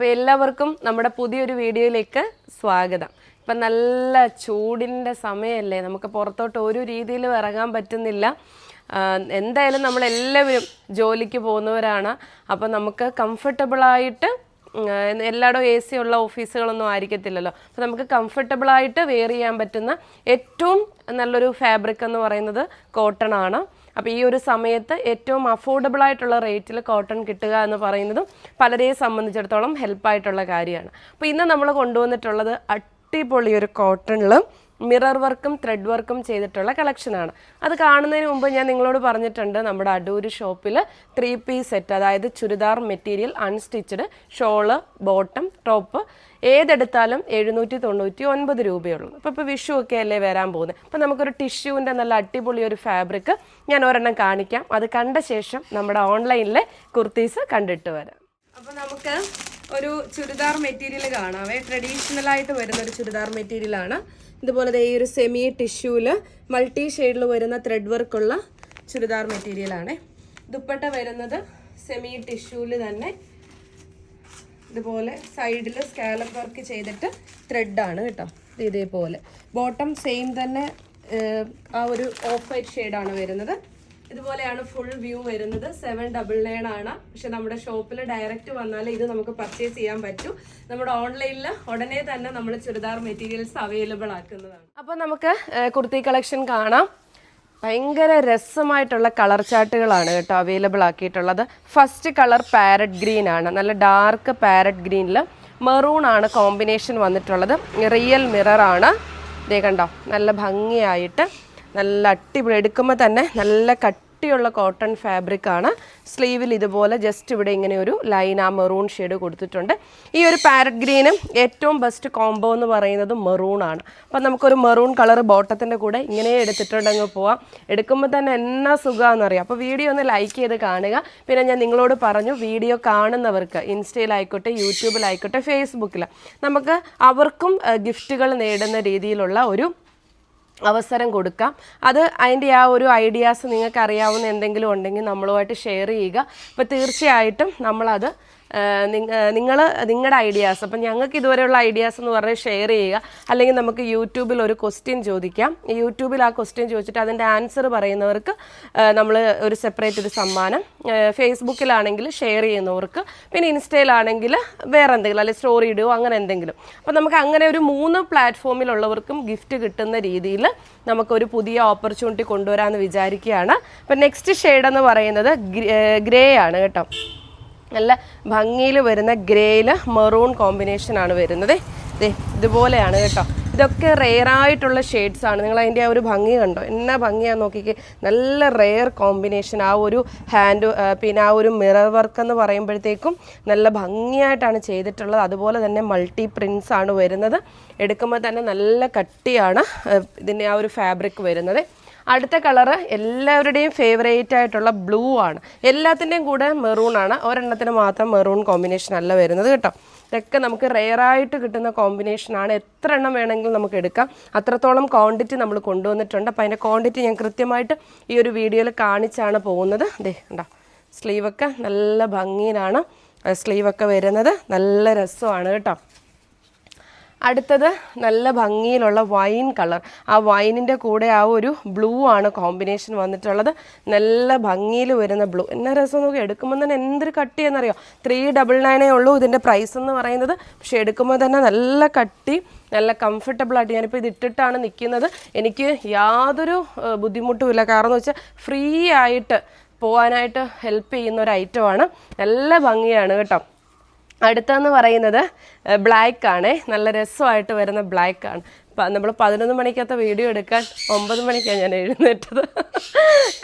അപ്പോൾ എല്ലാവർക്കും നമ്മുടെ പുതിയൊരു വീഡിയോയിലേക്ക് സ്വാഗതം. ഇപ്പം നല്ല ചൂടിന്റെ സമയമല്ലേ നമുക്ക് പുറത്തോട്ട് ഒരു രീതിയിലും ഇറങ്ങാൻ പറ്റുന്നില്ല. എന്തായാലും നമ്മളെല്ലാവരും ജോലിക്ക് പോകുന്നവരാണ്. അപ്പം നമുക്ക് കംഫർട്ടബിളായിട്ട് എല്ലായിടും എ സി ഉള്ള ഓഫീസുകളൊന്നും ആയിരിക്കത്തില്ലല്ലോ. അപ്പോൾ നമുക്ക് കംഫർട്ടബിളായിട്ട് വെയർ ചെയ്യാൻ പറ്റുന്ന ഏറ്റവും നല്ലൊരു ഫാബ്രിക് എന്ന് പറയുന്നത് കോട്ടൺ ആണ്. അപ്പോൾ ഈ ഒരു സമയത്ത് ഏറ്റവും അഫോർഡബിൾ ആയിട്ടുള്ള റേറ്റിൽ കോട്ടൺ കിട്ടുക എന്ന് പറയുന്നതും പലരെയും സംബന്ധിച്ചിടത്തോളം ഹെൽപ്പായിട്ടുള്ള കാര്യമാണ്. അപ്പോൾ ഇന്ന് നമ്മൾ കൊണ്ടുവന്നിട്ടുള്ളത് അടിപൊളി ഒരു കോട്ടണിൽ മിറർ വർക്കും ത്രെഡ് വർക്കും ചെയ്തിട്ടുള്ള കളക്ഷനാണ് അത് കാണുന്നതിന് മുമ്പ് ഞാൻ നിങ്ങളോട് പറഞ്ഞിട്ടുണ്ട് നമ്മുടെ അടൂര് ഷോപ്പിൽ ത്രീ പീസ് സെറ്റ് അതായത് churidar material unstitched shawl bottom top ഏതെടുത്താലും എഴുന്നൂറ്റി തൊണ്ണൂറ്റി ഒൻപത് രൂപയുള്ളൂ. അപ്പോൾ ഇപ്പോൾ വിഷു ഒക്കെ അല്ലേ വരാൻ പോകുന്നത്? അപ്പോൾ നമുക്കൊരു ടിഷ്യൂവിന്റെ നല്ല അടിപൊളി ഒരു ഫാബ്രിക് ഞാൻ ഒരെണ്ണം കാണിക്കാം. അത് കണ്ട ശേഷം നമ്മുടെ ഓൺലൈനിലെ കുർത്തീസ് കണ്ടിട്ട് വരാം. അപ്പോൾ നമുക്ക് ഒരു ചുരിദാർ മെറ്റീരിയൽ കാണാവേ. ട്രഡീഷണൽ ആയിട്ട് വരുന്ന ഒരു ചുരിദാർ മെറ്റീരിയൽ ആണ്. ഇതുപോലെ ഈ ഒരു സെമി ടിഷ്യൂൽ മൾട്ടി ഷെയ്ഡിൽ വരുന്ന ത്രെഡ് വർക്കുള്ള ചുരിദാർ മെറ്റീരിയൽ ആണ്. ദുപ്പട്ട വരുന്നത് സെമി ടിഷ്യൂൽ തന്നെ. ഇതുപോലെ സൈഡിൽ സ്കാലപ്പ് വർക്ക് ചെയ്തിട്ട് ത്രെഡാണ് കേട്ടോ. ഇത് ഇതേപോലെ. ബോട്ടം സെയിം തന്നെ ആ ഒരു ഓഫ് വൈറ്റ് ഷെയ്ഡാണ് വരുന്നത്. ഇതുപോലെയാണ് ഫുൾ വ്യൂ വരുന്നത്. സെവൻ ഡബിൾ നയൻ ആണ്. പക്ഷെ നമ്മുടെ ഷോപ്പിൽ ഡയറക്റ്റ് വന്നാൽ ഇത് നമുക്ക് പർച്ചേസ് ചെയ്യാൻ പറ്റും. നമ്മുടെ ഓൺലൈനിൽ ഉടനെ തന്നെ നമ്മൾ ചുരിദാർ മെറ്റീരിയൽസ് അവൈലബിൾ ആക്കുന്നതാണ്. അപ്പോൾ നമുക്ക് കുർത്തി കളക്ഷൻ കാണാം. ഭയങ്കര രസമായിട്ടുള്ള കളർ ചാർട്ടുകളാണ് കേട്ടോ അവൈലബിൾ ആക്കിയിട്ടുള്ളത്. ഫസ്റ്റ് കളർ പാരറ്റ് ഗ്രീൻ ആണ്. നല്ല ഡാർക്ക് പാരറ്റ് ഗ്രീനിൽ മെറൂൺ ആണ് കോമ്പിനേഷൻ വന്നിട്ടുള്ളത്. റിയൽ മിറർ ആണ്. ഇതേ കണ്ടോ നല്ല ഭംഗിയായിട്ട് നല്ല അടിപൊളി. എടുക്കുമ്പോൾ തന്നെ നല്ല കട്ടിയുള്ള കോട്ടൺ ഫാബ്രിക് ആണ്. സ്ലീവിൽ ഇതുപോലെ ജസ്റ്റ് ഇവിടെ ഇങ്ങനെ ഒരു ലൈൻ ആ മെറൂൺ ഷെയ്ഡ് കൊടുത്തിട്ടുണ്ട്. ഈ ഒരു പാരറ്റ് ഗ്രീനും ഏറ്റവും ബെസ്റ്റ് കോംബോ എന്ന് പറയുന്നത് മെറൂൺ ആണ്. അപ്പം നമുക്കൊരു മെറൂൺ കളർ ബോട്ടത്തിന്റെ കൂടെ ഇങ്ങനെ എടുത്തിട്ടുണ്ടെങ്കിൽ പോവാം. എടുക്കുമ്പോൾ തന്നെ എന്നാ സുഖമാണെന്നറിയാം അപ്പോൾ വീഡിയോ ഒന്ന് ലൈക്ക് ചെയ്ത് കാണുക. പിന്നെ ഞാൻ നിങ്ങളോട് പറഞ്ഞു വീഡിയോ കാണുന്നവർക്ക് ഇൻസ്റ്റയിലായിക്കോട്ടെ യൂട്യൂബിലായിക്കോട്ടെ ഫേസ്ബുക്കിൽ നമുക്ക് അവർക്കും ഗിഫ്റ്റുകൾ നേടുന്ന രീതിയിലുള്ള ഒരു അവസരം കൊടുക്കാം. അത് അതിന്റെ ആ ഒരു ഐഡിയാസ് നിങ്ങൾക്ക് അറിയാവുന്ന എന്തെങ്കിലും ഉണ്ടെങ്കിൽ നമ്മളുമായിട്ട് ഷെയർ ചെയ്യുക. അപ്പോൾ തീർച്ചയായിട്ടും നമ്മളത് നിങ്ങൾ നിങ്ങളുടെ ഐഡിയാസ് അപ്പം ഞങ്ങൾക്ക് ഇതുവരെയുള്ള ഐഡിയാസ് എന്ന് പറഞ്ഞാൽ ഷെയർ ചെയ്യുക. അല്ലെങ്കിൽ നമുക്ക് യൂട്യൂബിൽ ഒരു ക്വസ്റ്റ്യൻ ചോദിക്കാം. യൂട്യൂബിൽ ആ ക്വസ്റ്റ്യൻ ചോദിച്ചിട്ട് അതിന്റെ ആൻസർ പറയുന്നവർക്ക് നമ്മൾ ഒരു സെപ്പറേറ്റ് ഒരു സമ്മാനം. ഫേസ്ബുക്കിലാണെങ്കിൽ ഷെയർ ചെയ്യുന്നവർക്ക് പിന്നെ ഇൻസ്റ്റയിലാണെങ്കിൽ വേറെ എന്തെങ്കിലും അല്ലെങ്കിൽ സ്റ്റോറി ഇടുകയോ അങ്ങനെ എന്തെങ്കിലും. അപ്പം നമുക്ക് അങ്ങനെ ഒരു മൂന്ന് പ്ലാറ്റ്ഫോമിലുള്ളവർക്കും ഗിഫ്റ്റ് കിട്ടുന്ന രീതിയിൽ നമുക്കൊരു പുതിയ ഓപ്പർച്യൂണിറ്റി കൊണ്ടുവരാമെന്ന് വിചാരിക്കുകയാണ്. അപ്പം നെക്സ്റ്റ് ഷെയ്ഡ് എന്ന് പറയുന്നത് ഗ്രേ ആണ് കേട്ടോ. നല്ല ഭംഗിയിൽ വരുന്ന ഗ്രേയിൽ മെറൂൺ കോമ്പിനേഷനാണ് വരുന്നത്. ഇതുപോലെയാണ് കേട്ടോ. ഇതൊക്കെ റെയർ ആയിട്ടുള്ള ഷെയ്ഡ്സ് ആണ്. നിങ്ങൾ അതിന്റെ ആ ഒരു ഭംഗി കണ്ടോ? എന്നാ ഭംഗിയാന്ന് നോക്കിക്കേ. നല്ല റെയർ കോമ്പിനേഷൻ ആ ഒരു ഹാൻഡ് പിന്നെ ആ ഒരു മിറർ വർക്ക് എന്ന് പറയുമ്പോഴത്തേക്കും നല്ല ഭംഗിയായിട്ടാണ് ചെയ്തിട്ടുള്ളത്. അതുപോലെ തന്നെ മൾട്ടി പ്രിൻസ് ആണ് വരുന്നത്. എടുക്കുമ്പോൾ തന്നെ നല്ല കട്ടിയാണ് ഇതിന്റെ ആ ഒരു ഫാബ്രിക് വരുന്നത്. അടുത്ത കളറ് എല്ലാവരുടെയും ഫേവറേറ്റ് ആയിട്ടുള്ള ബ്ലൂ ആണ്. എല്ലാത്തിന്റെയും കൂടെ മെറൂൺ ആണ്. ഒരെണ്ണത്തിന് മാത്രം മെറൂൺ കോമ്പിനേഷൻ അല്ല വരുന്നത് കേട്ടോ. ഇതൊക്കെ നമുക്ക് റെയറായിട്ട് കിട്ടുന്ന കോമ്പിനേഷനാണ് എത്ര എണ്ണം വേണമെങ്കിലും നമുക്ക് എടുക്കാം. അത്രത്തോളം ക്വാണ്ടിറ്റി നമ്മൾ കൊണ്ടുവന്നിട്ടുണ്ട്. അപ്പോൾ അതിന്റെ ക്വാണ്ടിറ്റി ഞാൻ കൃത്യമായിട്ട് ഈ ഒരു വീഡിയോയിൽ കാണിച്ചാണ് പോകുന്നത്. അതെ ഉണ്ടോ സ്ലീവൊക്കെ നല്ല ഭംഗിയിലാണ് സ്ലീവൊക്കെ വരുന്നത്. നല്ല രസമാണ് കേട്ടോ. അടുത്തത് നല്ല ഭംഗിയിലുള്ള വൈൻ കളർ. ആ വൈനിന്റെ കൂടെ ആ ഒരു ബ്ലൂ ആണ് കോമ്പിനേഷൻ വന്നിട്ടുള്ളത്. നല്ല ഭംഗിയിൽ വരുന്ന ബ്ലൂ. എന്നാ രസം നോക്കി എടുക്കുമ്പോൾ തന്നെ എന്തൊരു കട്ടി എന്നറിയോ ത്രീ ഡബിൾ നയനേ ഉള്ളൂ ഇതിന്റെ പ്രൈസ് എന്ന് പറയുന്നത്. പക്ഷെ എടുക്കുമ്പോൾ തന്നെ നല്ല കട്ടി നല്ല കംഫർട്ടബിൾ ആയിട്ട് ഞാനിപ്പോൾ ഇത് ഇട്ടിട്ടാണ് നിൽക്കുന്നത് എനിക്ക് യാതൊരു ബുദ്ധിമുട്ടുമില്ല കാരണം എന്ന് വെച്ചാൽ ഫ്രീ ആയിട്ട് പോകാനായിട്ട് ഹെൽപ്പ് ചെയ്യുന്ന ഒരു ഐറ്റമാണ് നല്ല ഭംഗിയാണ് കേട്ടോ. അടുത്തെന്ന് പറയുന്നത് ബ്ലാക്ക് ആണ് നല്ല രസമായിട്ട് വരുന്ന ബ്ലാക്ക് ആണ് നമ്മൾ പതിനൊന്ന് മണിക്കകത്ത് വീഡിയോ എടുക്കാൻ ഒമ്പത് മണിക്കാണ് ഞാൻ എഴുന്നേറ്റത്.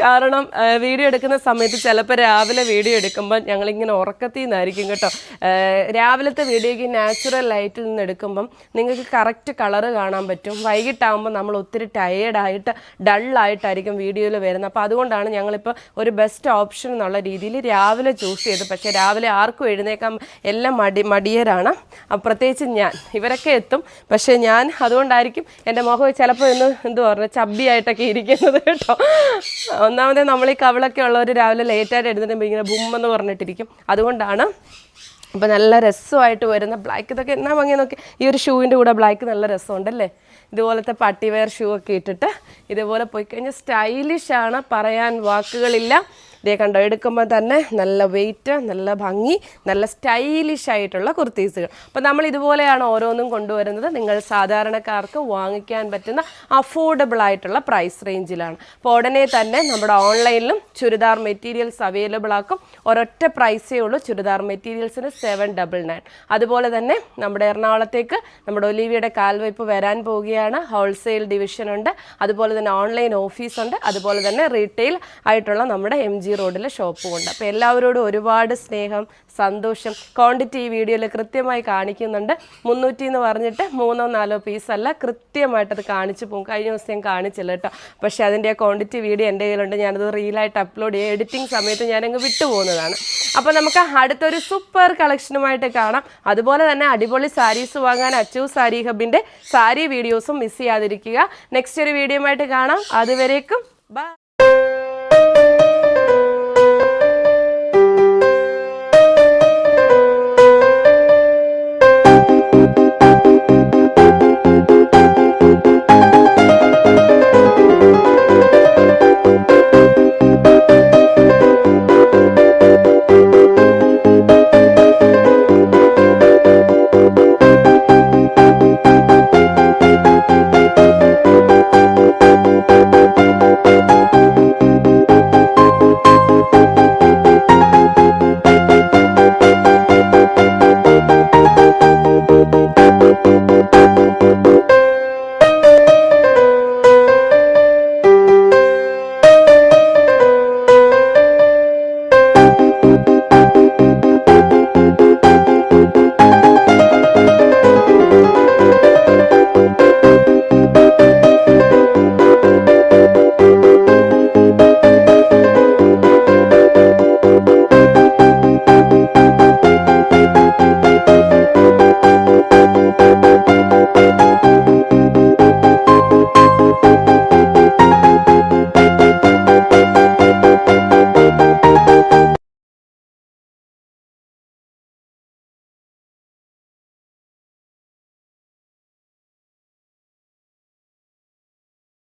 കാരണം വീഡിയോ എടുക്കുന്ന സമയത്ത് ചിലപ്പോൾ രാവിലെ വീഡിയോ എടുക്കുമ്പോൾ ഞങ്ങളിങ്ങനെ ഉറക്കത്തിൽ നിന്നായിരിക്കും കേട്ടോ രാവിലത്തെ വീഡിയോയ്ക്ക് നാച്ചുറൽ ലൈറ്റിൽ നിന്ന് എടുക്കുമ്പം നിങ്ങൾക്ക് കറക്റ്റ് കളറ് കാണാൻ പറ്റും. വൈകിട്ടാകുമ്പോൾ നമ്മൾ ഒത്തിരി ടയേർഡായിട്ട് ഡള്ളായിട്ടായിരിക്കും വീഡിയോയിൽ വരുന്നത്. അപ്പോൾ അതുകൊണ്ടാണ് ഞങ്ങളിപ്പോൾ ഒരു ബെസ്റ്റ് ഓപ്ഷൻ എന്നുള്ള രീതിയിൽ രാവിലെ ചൂസ് ചെയ്ത് പക്ഷേ രാവിലെ ആർക്കും എഴുന്നേക്കാൻ എല്ലാം മടി മടിയരാണ്. പ്രത്യേകിച്ച് ഞാൻ. ഇവരൊക്കെ എത്തും. പക്ഷേ ഞാൻ അതുകൊണ്ടായിരിക്കും എന്റെ മുഖം ചിലപ്പോൾ ഇന്ന് എന്ത് പറഞ്ഞു ചബ്ബിയായിട്ടൊക്കെ ഇരിക്കുന്നത് കേട്ടോ. ഒന്നാമതേ നമ്മൾ ഈ കവിളൊക്കെ ഉള്ളവർ രാവിലെ ലേറ്റായിട്ട് എഴുന്നേറ്റുമ്പോൾ ഇങ്ങനെ ബുമ്മെന്ന് പറഞ്ഞിട്ടിരിക്കും. അതുകൊണ്ടാണ് അപ്പോൾ നല്ല രസമായിട്ട് വരുന്ന ബ്ലാക്ക് ഇതൊക്കെ എന്നാ ഭംഗി നോക്കി. ഈ ഒരു ഷൂവിന്റെ കൂടെ ബ്ലാക്ക് നല്ല രസമുണ്ടല്ലേ? ഇതുപോലത്തെ പട്ടി വെയർ ഷൂ ഒക്കെ ഇട്ടിട്ട് ഇതുപോലെ പോയി കഴിഞ്ഞാൽ സ്റ്റൈലിഷാണ് പറയാൻ വാക്കുകളില്ല. ഇതേ കണ്ടോ എടുക്കുമ്പോൾ തന്നെ നല്ല വെയിറ്റ് നല്ല ഭംഗി നല്ല സ്റ്റൈലിഷ് ആയിട്ടുള്ള കുർത്തീസുകൾ. അപ്പോൾ നമ്മൾ ഇതുപോലെയാണ് ഓരോന്നും കൊണ്ടുവരുന്നത്. നിങ്ങൾ സാധാരണക്കാർക്ക് വാങ്ങിക്കാൻ പറ്റുന്ന അഫോർഡബിൾ ആയിട്ടുള്ള പ്രൈസ് റേഞ്ചിലാണ് അപ്പോൾ ഉടനെ തന്നെ നമ്മുടെ ഓൺലൈനിലും ചുരിദാർ മെറ്റീരിയൽസ് അവൈലബിൾ ആക്കും. ഒരൊറ്റ പ്രൈസേ ഉള്ളൂ. ചുരിദാർ മെറ്റീരിയൽസിന് സെവൻ ഡബിൾ നയൻ അതുപോലെ തന്നെ നമ്മുടെ എറണാകുളത്തേക്ക് നമ്മുടെ ഒലിവിയുടെ കാൽവയ്പ് വരാൻ പോവുകയാണ്. ഹോൾസെയിൽ ഡിവിഷൻ ഉണ്ട്. അതുപോലെ തന്നെ ഓൺലൈൻ ഓഫീസ് ഉണ്ട്. അതുപോലെ തന്നെ റീറ്റെയിൽ ആയിട്ടുള്ള നമ്മുടെ എം ജി റോഡിലെ ഷോപ്പും ഉണ്ട്. അപ്പോൾ എല്ലാവരോടും ഒരുപാട് സ്നേഹം സന്തോഷം. ക്വാണ്ടിറ്റി ഈ വീഡിയോയിൽ കൃത്യമായി കാണിക്കുന്നുണ്ട്. മുന്നൂറ്റി എന്ന് പറഞ്ഞിട്ട് മൂന്നോ നാലോ പീസ് അല്ല കൃത്യമായിട്ട് അത് കാണിച്ചു പോകും. കഴിഞ്ഞ ദിവസം ഞാൻ കാണിച്ചില്ല കേട്ടോ. പക്ഷേ അതിന്റെ ക്വാണ്ടിറ്റി വീഡിയോ എന്റെ കയ്യിലുണ്ട്. ഞാനത് റീലായിട്ട് അപ്ലോഡ് ചെയ്യുക എഡിറ്റിംഗ് സമയത്ത് ഞാനങ്ങ് വിട്ടുപോകുന്നതാണ്. അപ്പോൾ നമുക്ക് അടുത്തൊരു സൂപ്പർ കളക്ഷനുമായിട്ട് കാണാം. അതുപോലെ തന്നെ അടിപൊളി സാരീസ് വാങ്ങാൻ അച്ചു സാരി ഹബിന്റെ സാരി വീഡിയോസും മിസ് ചെയ്യാതിരിക്കുക. നെക്സ്റ്റ് ഒരു വീഡിയോ ആയിട്ട് കാണാം. അതുവരേക്കും ബൈ